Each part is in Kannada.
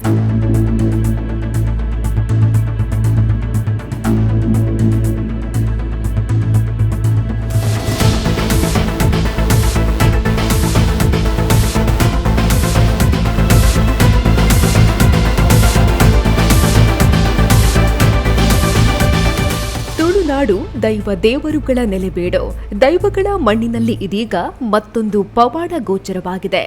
Thank you. ತುಳುನಾಡು ದೈವ ದೇವರುಗಳ ನೆಲೆಬೇಡು. ದೈವಗಳ ಮಣ್ಣಿನಲ್ಲಿ ಇದೀಗ ಮತ್ತೊಂದು ಪವಾಡ ಗೋಚರವಾಗಿದೆ.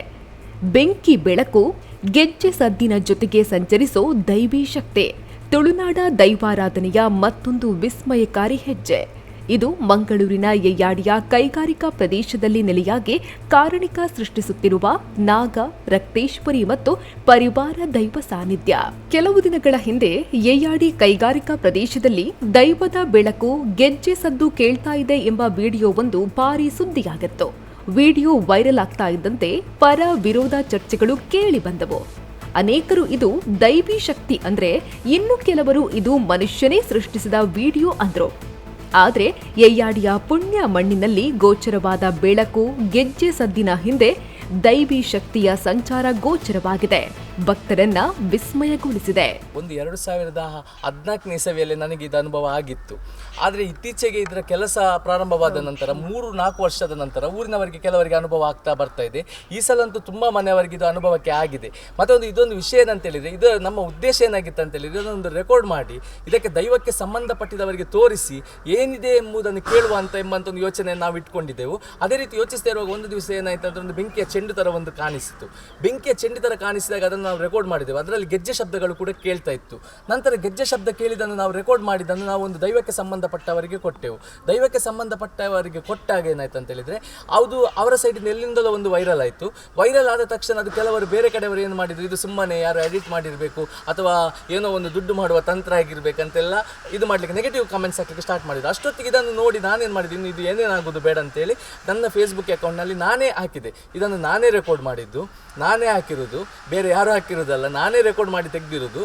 ಬೆಂಕಿ ಬೆಳಕು, ಗೆಜ್ಜೆ ಸದ್ದಿನ ಜೊತೆಗೆ ಸಂಚರಿಸೋ ದೈವೀ ಶಕ್ತಿ. ತುಳುನಾಡ ದೈವಾರಾಧನೆಯ ಮತ್ತೊಂದು ವಿಸ್ಮಯಕಾರಿ ಹೆಜ್ಜೆ. ಇದು ಮಂಗಳೂರಿನ ಯಯ್ಯಾಡಿಯ ಕೈಗಾರಿಕಾ ಪ್ರದೇಶದಲ್ಲಿ ನೆಲೆಯಾಗಿ ಕಾರಣಿಕ ಸೃಷ್ಟಿಸುತ್ತಿರುವ ನಾಗ, ರಕ್ತೇಶ್ವರಿ ಮತ್ತು ಪರಿವಾರ ದೈವ ಸಾನ್ನಿಧ್ಯ. ಕೆಲವು ದಿನಗಳ ಹಿಂದೆ ಯಯ್ಯಾಡಿ ಕೈಗಾರಿಕಾ ಪ್ರದೇಶದಲ್ಲಿ ದೈವದ ಬೆಳಕು ಗೆಜ್ಜೆ ಸದ್ದು ಕೇಳ್ತಾ ಇದೆ ಎಂಬ ವಿಡಿಯೋವೊಂದು ಭಾರಿ ಸುದ್ದಿಯಾಗಿತ್ತು. ವಿಡಿಯೋ ವೈರಲ್ ಆಗ್ತಾ ಇದ್ದಂತೆ ಪರ ವಿರೋಧ ಚರ್ಚೆಗಳು ಕೇಳಿ ಬಂದವು. ಅನೇಕರು ಇದು ದೈವಿ ಶಕ್ತಿ ಅಂದ್ರೆ ಇನ್ನು ಕೆಲವರು ಇದು ಮನುಷ್ಯನೇ ಸೃಷ್ಟಿಸಿದ ವಿಡಿಯೋ ಅಂದ್ರು. ಆದ್ರೆ ಯಯ್ಯಾಡಿಯ ಪುಣ್ಯ ಮಣ್ಣಿನಲ್ಲಿ ಗೋಚರವಾದ ಬೆಳಕು ಗೆಜ್ಜೆ ಸದ್ದಿನ ಹಿಂದೆ ದೈವಿ ಶಕ್ತಿಯ ಸಂಚಾರ ಗೋಚರವಾಗಿದೆ. ಭಕ್ತರನ್ನ ವಿಸ್ಮಯಗೊಳಿಸಿದೆ. ಒಂದು ಎರಡು ಸಾವಿರದ ಹದಿನಾಲ್ಕನೇ ಇಸವಿಯಲ್ಲಿ ನನಗೆ ಇದು ಅನುಭವ ಆಗಿತ್ತು. ಆದರೆ ಇತ್ತೀಚೆಗೆ ಇದರ ಕೆಲಸ ಪ್ರಾರಂಭವಾದ ನಂತರ ಮೂರು ನಾಲ್ಕು ವರ್ಷದ ನಂತರ ಊರಿನವರಿಗೆ ಕೆಲವರಿಗೆ ಅನುಭವ ಆಗ್ತಾ ಬರ್ತಾ ಇದೆ. ಈ ಸಲ ಅಂತೂ ತುಂಬ ಮನೆಯವರಿಗೆ ಇದು ಅನುಭವಕ್ಕೆ ಆಗಿದೆ. ಮತ್ತೊಂದು ಒಂದು ಇದೊಂದು ವಿಷಯ ಏನಂತ ಹೇಳಿದರೆ ಇದು ನಮ್ಮ ಉದ್ದೇಶ ಏನಾಗಿತ್ತು ಅಂತ ಹೇಳಿದ್ರೆ ಇದೊಂದು ರೆಕಾರ್ಡ್ ಮಾಡಿ ಇದಕ್ಕೆ ದೈವಕ್ಕೆ ಸಂಬಂಧಪಟ್ಟಿದವರಿಗೆ ತೋರಿಸಿ ಏನಿದೆ ಎಂಬುದನ್ನು ಕೇಳುವಂತ ಎಂಬಂತ ಒಂದು ಯೋಚನೆ ನಾವು ಇಟ್ಕೊಂಡಿದ್ದೆವು. ಅದೇ ರೀತಿ ಯೋಚಿಸ್ತಾ ಇರುವಾಗ ಒಂದು ದಿವಸ ಏನಾಯಿತು ಅಂದ್ರೆ ಒಂದು ಬೆಂಕಿಯ ಚೆಂಡು ಥರ ಒಂದು ಕಾಣಿಸಿತು ಬೆಂಕಿಯ ಚೆಂಡು ಥರ ಕಾಣಿಸಿದಾಗ ಅದನ್ನು ನಾವು ರೆಕಾರ್ಡ್ ಮಾಡಿದೆವು. ಅದರಲ್ಲಿ ಗೆಜ್ಜೆ ಶಬ್ದಗಳು ಕೂಡ ಕೇಳ್ತಾ ಇತ್ತು. ನಂತರ ಗೆಜ್ಜೆ ಶಬ್ದ ಕೇಳಿದನ್ನು ನಾವು ರೆಕಾರ್ಡ್ ಮಾಡಿದ್ದನ್ನು ನಾವು ಒಂದು ದೈವಕ್ಕೆ ಸಂಬಂಧಪಟ್ಟವರಿಗೆ ಕೊಟ್ಟೆವು. ದೈವಕ್ಕೆ ಸಂಬಂಧಪಟ್ಟವರಿಗೆ ಕೊಟ್ಟಾಗ ಏನಾಯ್ತು ಅಂತ ಹೇಳಿದ್ರೆ, ಅದು ಅವರ ಸೈಡಿಂದ ಎಲ್ಲಿಂದಲೋ ಒಂದು ವೈರಲ್ ಆಯಿತು. ವೈರಲ್ ಆದ ತಕ್ಷಣ ಅದು ಕೆಲವರು ಬೇರೆ ಕಡೆಯವರು ಏನು ಮಾಡಿದ್ರು? ಇದು ಸುಮ್ಮನೆ ಯಾರು ಎಡಿಟ್ ಮಾಡಿರಬೇಕು ಅಥವಾ ಏನೋ ಒಂದು ದುಡ್ಡು ಮಾಡುವ ತಂತ್ರ ಆಗಿರ್ಬೇಕಂತೆಲ್ಲ ಇದು ಮಾಡಲಿಕ್ಕೆ ನೆಗೆಟಿವ್ ಕಮೆಂಟ್ಸ್ ಹಾಕಲಿಕ್ಕೆ ಸ್ಟಾರ್ಟ್ ಮಾಡಿದ್ರು. ಅಷ್ಟೊತ್ತಿಗೆ ಇದನ್ನು ನೋಡಿ ನಾನೇನು ಮಾಡಿದ್ದೀನಿ ಇದು ಏನೇನಾಗೋದು ಬೇಡ ಅಂತೇಳಿ ನನ್ನ ಫೇಸ್ಬುಕ್ ಅಕೌಂಟ್ನಲ್ಲಿ ನಾನೇ ಹಾಕಿದೆ. ಇದನ್ನು ನಾನೇ ರೆಕಾರ್ಡ್ ಮಾಡಿದ್ದು, ನಾನೇ ಹಾಕಿರೋದು, ಬೇರೆ ಯಾರು ಹಾಕಿರೋದಲ್ಲ, ನಾನೇ ರೆಕಾರ್ಡ್ ಮಾಡಿ ತೆಗೆದಿರೋದು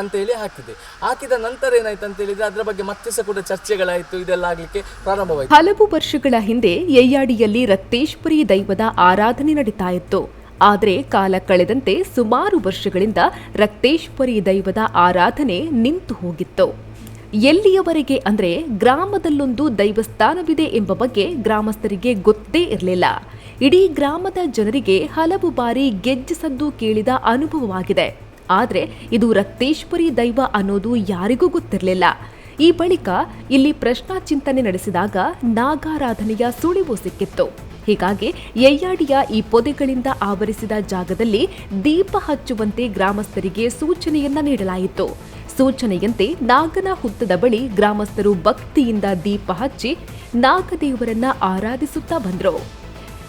ಅಂತೇಳಿ ಹಾಕಿದೆ. ಹಾಕಿದ ನಂತರ ಏನಾಯ್ತು ಅಂತ ಹೇಳಿದ್ರೆ ಅದರ ಬಗ್ಗೆ ಮತ್ತೆ ಸಹ ಕೂಡ ಚರ್ಚೆಗಳಾಯಿತು, ಇದೆಲ್ಲ ಆಗಲಿಕ್ಕೆ ಪ್ರಾರಂಭವಾಯಿತು. ಹಲವು ವರ್ಷಗಳ ಹಿಂದೆ ಯಯ್ಯಾಡಿಯಲ್ಲಿ ರಕ್ತೇಶ್ವರಿ ದೈವದ ಆರಾಧನೆ ನಡೀತಾ ಇತ್ತು. ಆದರೆ ಕಾಲ ಕಳೆದಂತೆ ಸುಮಾರು ವರ್ಷಗಳಿಂದ ರಕ್ತೇಶ್ವರಿ ದೈವದ ಆರಾಧನೆ ನಿಂತು ಹೋಗಿತ್ತು. ಎಲ್ಲಿಯವರೆಗೆ ಅಂದರೆ ಗ್ರಾಮದಲ್ಲೊಂದು ದೈವಸ್ಥಾನವಿದೆ ಎಂಬ ಬಗ್ಗೆ ಗ್ರಾಮಸ್ಥರಿಗೆ ಗೊತ್ತೇ ಇರಲಿಲ್ಲ. ಇಡೀ ಗ್ರಾಮದ ಜನರಿಗೆ ಹಲವು ಬಾರಿ ಗೆಜ್ಜಿಸದ್ದು ಕೇಳಿದ ಅನುಭವವಾಗಿದೆ. ಆದರೆ ಇದು ರಕ್ತೇಶ್ವರಿ ದೈವ ಅನ್ನೋದು ಯಾರಿಗೂ ಗೊತ್ತಿರಲಿಲ್ಲ. ಈ ಬಳಿಕ ಇಲ್ಲಿ ಪ್ರಶ್ನಾ ಚಿಂತನೆ ನಡೆಸಿದಾಗ ನಾಗಾರಾಧನೆಯ ಸುಳಿವು ಸಿಕ್ಕಿತ್ತು. ಹೀಗಾಗಿ ಯಯ್ಯಾಡಿಯ ಈ ಪೊದೆಗಳಿಂದ ಆವರಿಸಿದ ಜಾಗದಲ್ಲಿ ದೀಪ ಹಚ್ಚುವಂತೆ ಗ್ರಾಮಸ್ಥರಿಗೆ ಸೂಚನೆಯನ್ನ ನೀಡಲಾಯಿತು. ಸೂಚನೆಯಂತೆ ನಾಗನ ಹುತ್ತದ ಬಳಿ ಗ್ರಾಮಸ್ಥರು ಭಕ್ತಿಯಿಂದ ದೀಪ ಹಚ್ಚಿ ನಾಗದೇವರನ್ನ ಆರಾಧಿಸುತ್ತಾ ಬಂದ್ರು.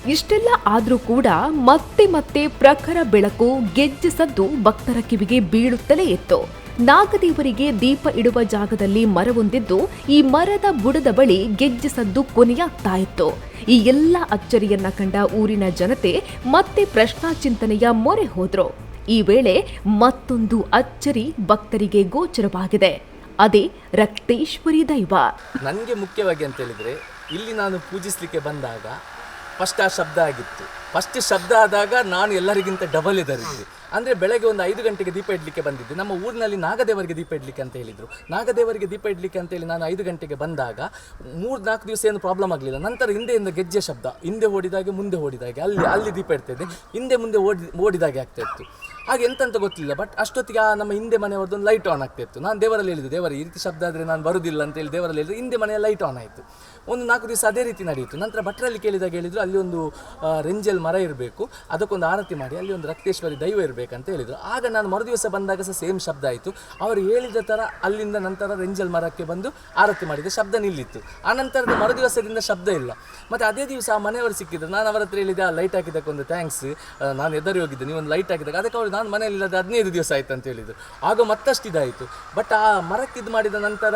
ಇಷ್ಟೆಲ್ಲ ಆದರೂ ಕೂಡ ಮತ್ತೆ ಮತ್ತೆ ಪ್ರಖರ ಬೆಳಕು ಗೆಜ್ಜೆ ಸದ್ದು ಭಕ್ತರ ಕಿವಿಗೆ ಬೀಳುತ್ತಲೇ ಇತ್ತು. ನಾಗದೇವರಿಗೆ ದೀಪ ಇಡುವ ಜಾಗದಲ್ಲಿ ಮರವೊಂದಿದ್ದು ಈ ಮರದ ಬುಡದ ಬಳಿ ಗೆಜ್ಜೆ ಸದ್ದು ಕೊನೆಯಾಗ್ತಾ ಇತ್ತು. ಈ ಎಲ್ಲ ಅಚ್ಚರಿಯನ್ನ ಕಂಡ ಊರಿನ ಜನತೆ ಮತ್ತೆ ಪ್ರಶ್ನಾ ಚಿಂತನೆಯ ಮೊರೆ ಹೋದ್ರು. ಈ ವೇಳೆ ಮತ್ತೊಂದು ಅಚ್ಚರಿ ಭಕ್ತರಿಗೆ ಗೋಚರವಾಗಿದೆ. ಅದೇ ರಕ್ತೇಶ್ವರಿ ದೈವ. ನನಗೆ ಮುಖ್ಯವಾಗಿ ಅಂತ ಹೇಳಿದ್ರೆ, ಇಲ್ಲಿ ನಾನು ಪೂಜಿಸಲಿಕ್ಕೆ ಬಂದಾಗ ಫಸ್ಟ್ ಆ ಶಬ್ದ ಆಗಿತ್ತು. ಫಸ್ಟ್ ಶಬ್ದ ಆದಾಗ ನಾನು ಎಲ್ಲರಿಗಿಂತ ಡಬಲ್ ಇದರಿದ್ದೆ ಅಂದರೆ ಬೆಳಗ್ಗೆ ಒಂದು ಐದು ಗಂಟೆಗೆ ದೀಪ ಇಡಲಿಕ್ಕೆ ಬಂದಿದ್ದೆ. ನಮ್ಮ ಊರಿನಲ್ಲಿ ನಾಗದೇವರಿಗೆ ದೀಪ ಇಡಲಿಕ್ಕೆ ಅಂತ ಹೇಳಿದರು. ನಾಗದೇವರಿಗೆ ದೀಪ ಇಡ್ಲಿಕ್ಕೆ ಅಂತೇಳಿ ನಾನು ಐದು ಗಂಟೆಗೆ ಬಂದಾಗ ಮೂರು ನಾಲ್ಕು ದಿವಸ ಏನು ಪ್ರಾಬ್ಲಮ್ ಆಗಲಿಲ್ಲ. ನಂತರ ಹಿಂದೆಯಿಂದ ಗೆಜ್ಜೆ ಶಬ್ದ, ಹಿಂದೆ ಓಡಿದಾಗೆ ಮುಂದೆ ಓಡಿದಾಗೆ, ಅಲ್ಲಿ ಅಲ್ಲಿ ದೀಪ ಇಡ್ತಿದ್ದೆ ಹಿಂದೆ ಮುಂದೆ ಓಡಿ, ಓಡಿದಾಗೆ ಆಗ್ತಾ ಇತ್ತು. ಹಾಗೆ ಎಂತಂತ ಗೊತ್ತಿಲ್ಲ ಬಟ್ ಅಷ್ಟೊತ್ತಿಗೆ ಆ ನಮ್ಮ ಹಿಂದೆ ಮನೆಯವ್ರದ್ದು ಒಂದು ಲೈಟ್ ಆನ್ ಆಗ್ತಿತ್ತು. ನಾನು ದೇವರಲ್ಲಿ ಹೇಳಿದೆ, ದೇವರ, ಈ ರೀತಿ ಶಬ್ದ ಆದರೆ ನಾನು ಬರುವುದಿಲ್ಲ ಅಂತ ಹೇಳಿ ದೇವರಲ್ಲಿ ಹೇಳಿದ್ರೆ ಹಿಂದೆ ಮನೆಯ ಲೈಟ್ ಆನ್ ಆಯಿತು. ಒಂದು ನಾಲ್ಕು ದಿವಸ ಅದೇ ರೀತಿ ನಡೆಯಿತು. ನಂತರ ಭಟ್ರಲ್ಲಿ ಕೇಳಿದಾಗ ಹೇಳಿದ್ರು, ಅಲ್ಲಿ ಒಂದು ರೆಂಜಲ್ ಮರ ಇರಬೇಕು, ಅದಕ್ಕೊಂದು ಆರತಿ ಮಾಡಿ, ಅಲ್ಲಿ ಒಂದು ರಕ್ತೇಶ್ವರಿ ದೈವ ಇರಬೇಕಂತ ಹೇಳಿದರು. ಆಗ ನಾನು ಮರುದಿವಸ ಬಂದಾಗ ಸಹ ಸೇಮ್ ಶಬ್ದ ಆಯಿತು. ಅವರು ಹೇಳಿದ ಥರ ಅಲ್ಲಿಂದ ನಂತರ ರೆಂಜಲ್ ಮರಕ್ಕೆ ಬಂದು ಆರತಿ ಮಾಡಿದ ಶಬ್ದ ನಿಲ್ಲಿತ್ತು. ಆ ನಂತರದ ಮರುದಿವಸದಿಂದ ಶಬ್ದ ಇಲ್ಲ. ಮತ್ತು ಅದೇ ದಿವಸ ಆ ಮನೆಯವರು ಸಿಕ್ಕಿದ್ರು. ನಾನು ಅವರ ಹತ್ರ ಹೇಳಿದೆ, ಆ ಲೈಟ್ ಹಾಕಿದ್ದಕ್ಕೊಂದು ಥ್ಯಾಂಕ್ಸ್ ನಾನು ಎದರಿ ಹೋಗಿದ್ದೆ, ನೀವೊಂದು ಲೈಟ್ ಹಾಕಿದಾಗ, ಅದಕ್ಕೆ ಅವರು ನಾನು ಮನೆಯಲ್ಲಿ ಇಲ್ಲದ ಹದಿನೈದು ದಿವಸ ಆಯ್ತು ಅಂತ ಹೇಳಿದ್ರು. ಆಗ ಮತ್ತಷ್ಟು ಇದಾಯಿತು. ಬಟ್ ಆ ಮರಕ್ಕೆ ಇದು ಮಾಡಿದ ನಂತರ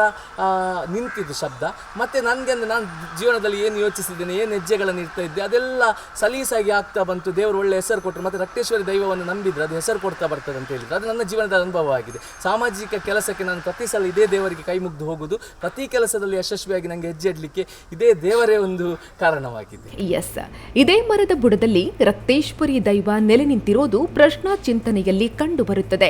ನಿಂತಿದ್ದು ಶಬ್ದ. ಮತ್ತು ನನಗೆ ಅಂದರೆ ನಾನು ಜೀವನದಲ್ಲಿ ಏನು ಯೋಚಿಸಿದ್ದೇನೆ, ಏನು ಹೆಜ್ಜೆಗಳನ್ನು ಇಡ್ತಾ ಇದ್ದೆ, ಅದೆಲ್ಲ ಸಲೀಸಾಗಿ ಆಗ್ತಾ ಬಂತು. ದೇವರು ಒಳ್ಳೆ ಹೆಸರು ಕೊಟ್ಟರು ಮತ್ತು ರಕ್ತೇಶ್ವರಿ ದೈವವನ್ನು ನಂಬಿದ್ರು. ಅದು ಹೆಸರು ಕೊಡ್ತಾ ಬರ್ತದೆ ಅಂತ ಹೇಳಿದ್ರು. ಅದು ನನ್ನ ಜೀವನದ ಅನುಭವ ಆಗಿದೆ. ಸಾಮಾಜಿಕ ಕೆಲಸಕ್ಕೆ ನಾನು ಪ್ರತಿ ಸಲ ಇದೇ ದೇವರಿಗೆ ಕೈ ಮುಗ್ದು ಹೋಗುದು, ಪ್ರತಿ ಕೆಲಸದಲ್ಲಿ ಯಶಸ್ವಿಯಾಗಿ ನನಗೆ ಹೆಜ್ಜೆ ಇಡಲಿಕ್ಕೆ ಇದೇ ದೇವರೇ ಒಂದು ಕಾರಣವಾಗಿದೆ. ಎಸ್ ಇದೇ ಮರದ ಬುಡದಲ್ಲಿ ರಕ್ತೇಶ್ವರಿ ದೈವ ನೆಲೆ ನಿಂತಿರೋದು ಪ್ರಶ್ನಾ ಚಿಂತನೆಯಲ್ಲಿ ಕಂಡುಬರುತ್ತದೆ.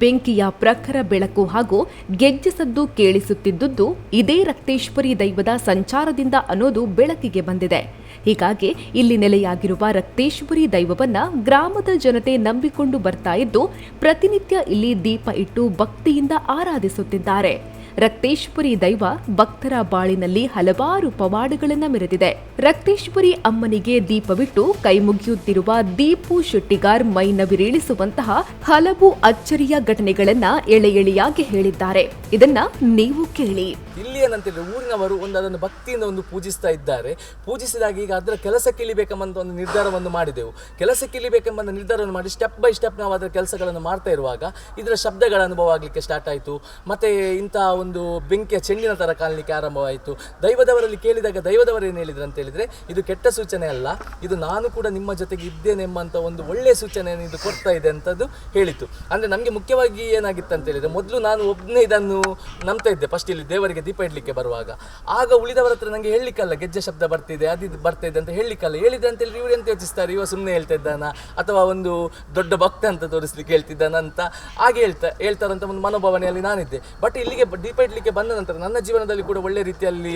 ಬೆಂಕಿಯ ಪ್ರಖರ ಬೆಳಕು ಹಾಗೂ ಗೆಜ್ಜೆ ಸದ್ದು ಕೇಳಿಸುತ್ತಿದ್ದುದು ಇದೇ ರಕ್ತೇಶ್ವರಿ ದೈವದ ಸಂಚಾರದಿಂದ ಅನ್ನೋದು ಬೆಳಕಿಗೆ ಬಂದಿದೆ. ಹೀಗಾಗಿ ಇಲ್ಲಿ ನೆಲೆಯಾಗಿರುವ ರಕ್ತೇಶ್ವರಿ ದೈವವನ್ನ ಗ್ರಾಮದ ಜನತೆ ನಂಬಿಕೊಂಡು ಬರ್ತಾ ಇದ್ದು, ಪ್ರತಿನಿತ್ಯ ಇಲ್ಲಿ ದೀಪ ಇಟ್ಟು ಭಕ್ತಿಯಿಂದ ಆರಾಧಿಸುತ್ತಿದ್ದಾರೆ. ರಕ್ತೇಶ್ವರಿ ದೈವ ಭಕ್ತರ ಬಾಳಿನಲ್ಲಿ ಹಲವಾರು ಪವಾಡಗಳನ್ನು ಮೆರೆದಿದೆ. ರಕ್ತೇಶ್ವರಿ ಅಮ್ಮನಿಗೆ ದೀಪವಿಟ್ಟು ಕೈ ಮುಗಿಯುತ್ತಿರುವ ದೀಪು ಶೆಟ್ಟಿಗಾರ್ ಮೈ ನವಿರೇಳಿಸುವಂತಹ ಹಲವು ಅಚ್ಚರಿಯ ಘಟನೆಗಳನ್ನ ಎಳೆ ಎಳೆಯಾಗಿ ಹೇಳಿದ್ದಾರೆ. ಇದನ್ನ ನೀವು ಕೇಳಿ. ಇಲ್ಲಿ ಏನಂತಿದ್ರೆ ಊರಿನವರು ಒಂದು ಅದನ್ನು ಭಕ್ತಿಯಿಂದ ಒಂದು ಪೂಜಿಸ್ತಾ ಇದ್ದಾರೆ. ಪೂಜಿಸಿದಾಗ ಈಗ ಅದರ ಕೆಲಸ ಇಳಿಬೇಕೆಂಬಂತ ಒಂದು ನಿರ್ಧಾರವನ್ನು ಮಾಡಿದೆವು. ಕೆಲಸ ಇಳಿಬೇಕೆಂಬ ನಿರ್ಧಾರವನ್ನು ಮಾಡಿ ಸ್ಟೆಪ್ ಬೈ ಸ್ಟೆಪ್ ನಾವು ಅದರ ಕೆಲಸಗಳನ್ನು ಮಾಡ್ತಾ ಇರುವಾಗ ಇದರ ಶಬ್ದಗಳ ಅನುಭವ ಆಗಲಿಕ್ಕೆ ಸ್ಟಾರ್ಟ್ ಆಯಿತು. ಮತ್ತೆ ಇಂಥ ಒಂದು ಬೆಂಕಿಯ ಚೆಂಡಿನ ತರ ಕಾಣಲಿಕ್ಕೆ ಆರಂಭವಾಯಿತು. ದೈವದವರಲ್ಲಿ ಕೇಳಿದಾಗ ದೈವದವರು ಏನು ಹೇಳಿದ್ರು ಅಂತ ಹೇಳಿದ್ರೆ, ಇದು ಕೆಟ್ಟ ಸೂಚನೆ ಅಲ್ಲ, ಇದು ನಾನು ಕೂಡ ನಿಮ್ಮ ಜೊತೆಗೆ ಇದ್ದೇನೆ ಎಂಬಂತ ಒಂದು ಒಳ್ಳೆಯ ಸೂಚನೆಯನ್ನು ಇದು ಕೊಡ್ತಾ ಇದೆ ಅಂತದ್ದು ಹೇಳಿತು. ಅಂದರೆ ನಮಗೆ ಮುಖ್ಯವಾಗಿ ಏನಾಗಿತ್ತು ಅಂತ ಹೇಳಿದ್ರೆ, ಮೊದಲು ನಾನು ಒಬ್ಬನೇ ಇದನ್ನು ನಂಬ್ತಾ ಇದ್ದೆ ಫಸ್ಟ್ ಇಲ್ಲಿ ದೇವರಿಗೆ ದೀಪ ಇಡ್ಲಿಕ್ಕೆ ಬರುವಾಗ. ಆಗ ಉಳಿದವರ ಹತ್ರ ನನಗೆ ಹೇಳಲಿಕ್ಕಲ್ಲ, ಗೆಜ್ಜೆ ಶಬ್ದ ಬರ್ತಿದೆ, ಅದು ಇದು ಬರ್ತಾ ಇದೆ ಅಂತ ಹೇಳಲಿಕ್ಕಲ್ಲ. ಹೇಳಿದೆ ಅಂತ ಹೇಳಿ ಇವ್ರು ಎಂತ ಯೋಚಿಸ್ತಾರೆ? ಇವ ಸುಮ್ಮನೆ ಹೇಳ್ತಾ ಇದ್ದಾನ? ಅಥವಾ ಒಂದು ದೊಡ್ಡ ಭಕ್ತ ಅಂತ ತೋರಿಸ್ಲಿಕ್ಕೆ ಹೇಳ್ತಿದ್ದಾನ ಅಂತ ಹಾಗೆ ಹೇಳ್ತಾ, ಹೇಳ್ತಾರಂತ ಒಂದು ಮನೋಭಾವನೆಯಲ್ಲಿ ನಾನಿದ್ದೆ. ಬಟ್ ಇಲ್ಲಿಗೆ ದೀಪ ಇಡ್ಲಿಕ್ಕೆ ಬಂದ ನಂತರ ನನ್ನ ಜೀವನದಲ್ಲಿ ಕೂಡ ಒಳ್ಳೆ ರೀತಿಯಲ್ಲಿ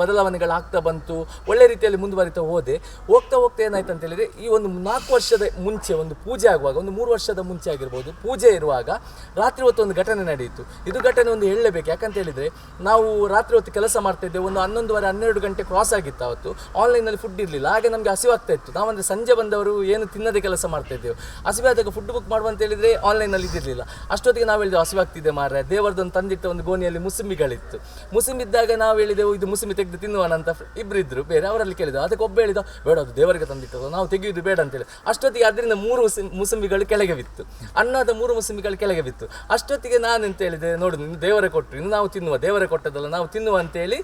ಬದಲಾವಣೆಗಳಾಗ್ತಾ ಬಂತು. ಒಳ್ಳೆ ರೀತಿಯಲ್ಲಿ ಮುಂದುವರಿತಾ ಹೋದೆ. ಹೋಗ್ತಾ ಹೋಗ್ತಾ ಏನಾಯ್ತು ಅಂತ ಹೇಳಿದ್ರೆ, ಈ ಒಂದು ನಾಲ್ಕು ವರ್ಷದ ಮುಂಚೆ, ಒಂದು ಪೂಜೆ ಆಗುವಾಗ, ಒಂದು ಮೂರು ವರ್ಷದ ಮುಂಚೆ ಆಗಿರ್ಬೋದು, ಪೂಜೆ ಇರುವಾಗ ರಾತ್ರಿ ಹೊತ್ತು ಒಂದು ಘಟನೆ ನಡೆಯಿತು. ಇದು ಘಟನೆ ಒಂದು ಹೇಳಲೇಬೇಕು. ಯಾಕಂತ ಹೇಳಿದ್ರೆ, ನಾವು ರಾತ್ರಿ ಹೊತ್ತು ಕೆಲಸ ಮಾಡ್ತಾ ಇದ್ದೇವೆ. ಒಂದು ಹನ್ನೊಂದುವರೆ, ಹನ್ನೆರಡು ಗಂಟೆ ಕ್ರಾಸ್ ಆಗಿತ್ತು ಅವತ್ತು ಆನ್ಲೈನಲ್ಲಿ ಫುಡ್ ಇರಲಿಲ್ಲ. ಹಾಗೆ ನಮಗೆ ಹಸಿವಾಗ್ತಾ ಇತ್ತು. ನಾವಂದ್ರೆ ಸಂಜೆ ಬಂದವರು ಏನು ತಿನ್ನದೆ ಕೆಲಸ ಮಾಡ್ತಾ ಇದ್ದೇವೆ. ಹಸಿವಾದಾಗ ಫುಡ್ ಬುಕ್ ಮಾಡುವಂತ ಹೇಳಿದ್ರೆ ಆನ್ಲೈನಲ್ಲಿ ಇದಿರಲಿಲ್ಲ ಅಷ್ಟೊತ್ತಿಗೆ ನಾವು ಹೇಳಿದೆವು, ಹಸಿವಾಗ್ತಿದೆ ಮಾರ್ರೆ. ದೇವರದೊಂದು ತಂದಿಟ್ಟ ಒಂದು ಗೋಣಿಯಲ್ಲಿ ಮುಸುಂಬಿಗಳಿತ್ತು ಮುಸುಂಬಿದ್ದಾಗ ನಾವು ಹೇಳಿದೆವು, ಇದು ಮುಸುಂಬಿ ತೆಗೆದು ತಿನ್ನುವನ ಅಂತ ಇಬ್ಬರಿದ್ದರು ಬೇರೆ, ಅವರಲ್ಲಿ ಕೇಳಿದೆವು ಅದಕ್ಕೆ ಒಬ್ಬ ಹೇಳಿದ, ಬೇಡ, ಅದು ದೇವರಿಗೆ ತಂದಿಟ್ಟದು ನಾವು ತೆಗೆಯುವುದು ಬೇಡ ಅಂತೇಳಿ ಅಷ್ಟೊತ್ತಿಗೆ ಅದರಿಂದ ಮೂರು ಮುಸುಮಿಗಳು ಕೆಳಗೆ ಬಿತ್ತು. ಅನ್ನದ ಮೂರು ಮುಸುಂಬಿಗಳು ಕೆಳಗೆ ಬಿತ್ತು. ಅಷ್ಟೊತ್ತಿಗೆ ನಾನು ಎಂತ ಹೇಳಿದೆ, ನೋಡು ನಿನ್ನ ದೇವರೇ ಕೊಟ್ಟರು ಇನ್ನು ನಾವು ತಿನ್ನುವ, ದೇವರೇ ಕೊಟ್ಟದಲ್ಲ ನಾವು ತಿನ್ನುವ ಅಂತೇಳಿ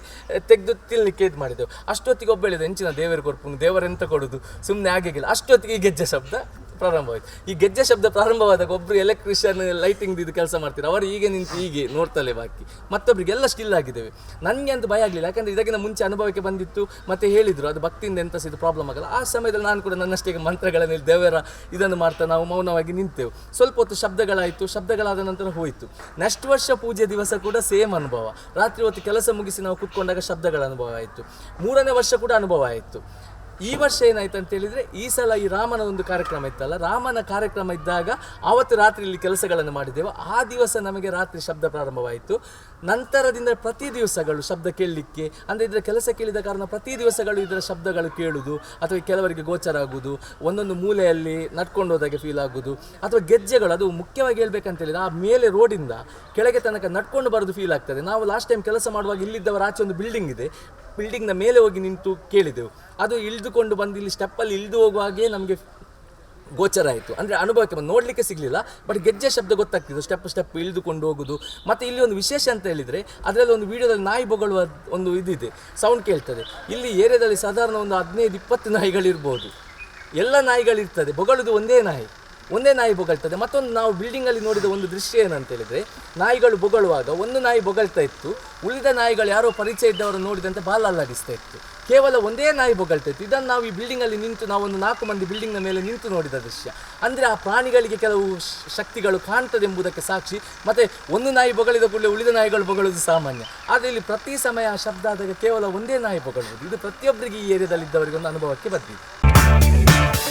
ತೆಗೆದು ತಿನ್ನಲಿಕ್ಕೆ ಇದು ಮಾಡಿದೆವು. ಅಷ್ಟೊತ್ತಿಗೆ ಒಬ್ಬ ಹೇಳಿದ, ಹೆಂಚಿನ ದೇವರ ಕೊರ್ಪು ದೇವರೆಂತ ಕೊಡುದು? ಸುಮ್ಮನೆ ಆಗಿಲ್ಲ. ಅಷ್ಟೊತ್ತಿಗೆ ಗೆಜ್ಜೆ ಶಬ್ದ ಪ್ರಾರಂಭವಾಯಿತು ಈ ಗೆಜ್ಜೆ ಶಬ್ದ ಪ್ರಾರಂಭವಾದಾಗ ಒಬ್ಬರು ಎಲೆಕ್ಟ್ರಿಷಿಯನ್ ಲೈಟಿಂಗ್ ಇದು ಕೆಲಸ ಮಾಡ್ತಾರೆ. ಅವರು ಹೀಗೆ ನಿಂತು ಹೀಗೆ ನೋಡ್ತಲೇ ಬಾಕಿ. ಮತ್ತೊಬ್ಬರಿಗೆಲ್ಲ ಸ್ಕಿಲ್ ಆಗಿದ್ದೇವೆ. ನನಗೆ ಅಂತ ಭಯ ಆಗಲಿಲ್ಲ. ಯಾಕಂದ್ರೆ ಇದಕ್ಕಿಂತ ಮುಂಚೆ ಅನುಭವಕ್ಕೆ ಬಂದಿತ್ತು. ಮತ್ತೆ ಹೇಳಿದರು, ಅದು ಭಕ್ತಿಯಿಂದ ಎಂತ ಇದು ಪ್ರಾಬ್ಲಮ್ ಆಗಲ್ಲ. ಆ ಸಮಯದಲ್ಲಿ ನಾನು ಕೂಡ ನನ್ನಷ್ಟೇ ಮಂತ್ರಗಳಲ್ಲಿ ದೇವರ ಇದನ್ನು ಮಾಡ್ತಾ ನಾವು ಮೌನವಾಗಿ ನಿಂತೆವು. ಸ್ವಲ್ಪ ಹೊತ್ತು ಶಬ್ದಗಳಾಯಿತು. ಶಬ್ದಗಳಾದ ನಂತರ ಹೋಯಿತು. ನೆಕ್ಸ್ಟ್ ವರ್ಷ ಪೂಜೆ ದಿವಸ ಕೂಡ ಸೇಮ್ ಅನುಭವ. ರಾತ್ರಿ ಹೊತ್ತು ಕೆಲಸ ಮುಗಿಸಿ ನಾವು ಕೂತ್ಕೊಂಡಾಗ ಶಬ್ದಗಳ ಅನುಭವ ಆಯಿತು. ಮೂರನೇ ವರ್ಷ ಕೂಡ ಅನುಭವ ಆಯಿತು. ಈ ವರ್ಷ ಏನಾಯ್ತು ಅಂತ ಹೇಳಿದ್ರೆ ಈ ಸಲ ಈ ರಾಮನ ಒಂದು ಕಾರ್ಯಕ್ರಮ ಇತ್ತಲ್ಲ, ರಾಮನ ಕಾರ್ಯಕ್ರಮ ಇದ್ದಾಗ ಆವತ್ತು ರಾತ್ರಿ ಇಲ್ಲಿ ಕೆಲಸಗಳನ್ನು ಮಾಡಿದೆವು ಆ ದಿವಸ ನಮಗೆ ರಾತ್ರಿ ಶಬ್ದ ಪ್ರಾರಂಭವಾಯಿತು. ನಂತರದಿಂದ ಪ್ರತಿ ದಿವಸಗಳು ಶಬ್ದ ಕೇಳಲಿಕ್ಕೆ, ಅಂದರೆ ಇದರ ಕೆಲಸ ಕೇಳಿದ ಕಾರಣ ಪ್ರತಿ ದಿವಸಗಳು ಇದರ ಶಬ್ದಗಳು ಕೇಳುವುದು ಅಥವಾ ಕೆಲವರಿಗೆ ಗೋಚರ ಆಗುವುದು ಒಂದೊಂದು ಮೂಲೆಯಲ್ಲಿ ನಡ್ಕೊಂಡು ಹೋದಾಗೆ ಫೀಲ್ ಆಗುವುದು ಅಥವಾ ಗೆಜ್ಜೆಗಳು, ಅದು ಮುಖ್ಯವಾಗಿ ಹೇಳ್ಬೇಕಂತ ಹೇಳಿದ್ರೆ ಆ ಮೇಲೆ ರೋಡಿಂದ ಕೆಳಗೆ ತನಕ ನಡ್ಕೊಂಡು ಬರೋದು ಫೀಲ್ ಆಗ್ತದೆ. ನಾವು ಲಾಸ್ಟ್ ಟೈಮ್ ಕೆಲಸ ಮಾಡುವಾಗ ಇಲ್ಲಿದ್ದವರ ಆಚೆ ಒಂದು ಬಿಲ್ಡಿಂಗ್ ಇದೆ. ಬಿಲ್ಡಿಂಗ್ನ ಮೇಲೆ ಹೋಗಿ ನಿಂತು ಕೇಳಿದೆವು. ಅದು ಇಳಿದುಕೊಂಡು ಬಂದು ಇಲ್ಲಿ ಸ್ಟೆಪ್ಪಲ್ಲಿ ಇಳಿದು ಹೋಗುವಾಗೆ ನಮಗೆ ಗೋಚರ ಆಯಿತು. ಅಂದರೆ ಅನುಭವಕ್ಕೆ ಬಂದು ನೋಡಲಿಕ್ಕೆ ಸಿಗಲಿಲ್ಲ ಬಟ್ ಗೆಜ್ಜೆ ಶಬ್ದ ಗೊತ್ತಾಗ್ತಿತ್ತು. ಸ್ಟೆಪ್ ಸ್ಟೆಪ್ ಇಳಿದುಕೊಂಡು ಹೋಗುದು. ಮತ್ತು ಇಲ್ಲಿ ಒಂದು ವಿಶೇಷ ಅಂತ ಹೇಳಿದರೆ, ಅದರಲ್ಲಿ ಒಂದು ವಿಡಿಯೋದಲ್ಲಿ ನಾಯಿ ಬೊಗಳುವ ಒಂದು ಇದಿದೆ. ಸೌಂಡ್ ಕೇಳ್ತದೆ. ಇಲ್ಲಿ ಏರಿಯಾದಲ್ಲಿ ಸಾಧಾರಣ ಒಂದು ಹದಿನೈದು ಇಪ್ಪತ್ತು ನಾಯಿಗಳಿರ್ಬೋದು. ಎಲ್ಲ ನಾಯಿಗಳಿರ್ತದೆ. ಬೊಗಳುದು ಒಂದೇ ನಾಯಿ. ಒಂದೇ ನಾಯಿ ಬೊಗಳ್ತದೆ. ಮತ್ತೊಂದು ನಾವು ಬಿಲ್ಡಿಂಗಲ್ಲಿ ನೋಡಿದ ಒಂದು ದೃಶ್ಯ ಏನಂತ ಹೇಳಿದ್ರೆ, ನಾಯಿಗಳು ಬೊಗಳುವಾಗ ಒಂದು ನಾಯಿ ಬೊಗಳ್ತಾ ಇತ್ತು. ಉಳಿದ ನಾಯಿಗಳು ಯಾರೋ ಪರಿಚಯ ಇದ್ದವರು ನೋಡಿದಂತೆ ಬಾಲ ಇತ್ತು. ಕೇವಲ ಒಂದೇ ನಾಯಿ ಬೊಗಳ್ತಾ ಇತ್ತು. ಇದನ್ನು ನಾವು ಈ ಬಿಲ್ಡಿಂಗಲ್ಲಿ ನಿಂತು ನಾವು ಒಂದು ನಾಲ್ಕು ಮಂದಿ ಬಿಲ್ಡಿಂಗ್ನ ಮೇಲೆ ನಿಂತು ನೋಡಿದ ದೃಶ್ಯ. ಅಂದರೆ ಆ ಪ್ರಾಣಿಗಳಿಗೆ ಕೆಲವು ಶಕ್ತಿಗಳು ಕಾಣ್ತದೆ ಎಂಬುದಕ್ಕೆ ಸಾಕ್ಷಿ. ಮತ್ತು ಒಂದು ನಾಯಿ ಬೊಗಳಿದ ಕೂಡಲೇ ಉಳಿದ ನಾಯಿಗಳು ಬೊಗಳುವುದು ಸಾಮಾನ್ಯ. ಆದರೆ ಇಲ್ಲಿ ಪ್ರತಿ ಸಮಯ ಆ ಶಬ್ದ ಆದಾಗ ಕೇವಲ ಒಂದೇ ನಾಯಿ ಬೊಗಳುವುದು. ಇದು ಪ್ರತಿಯೊಬ್ಬರಿಗೆ ಈ ಏರಿಯಾದಲ್ಲಿ ಇದ್ದವರಿಗೆ ಒಂದು ಅನುಭವಕ್ಕೆ ಬಂದಿದೆ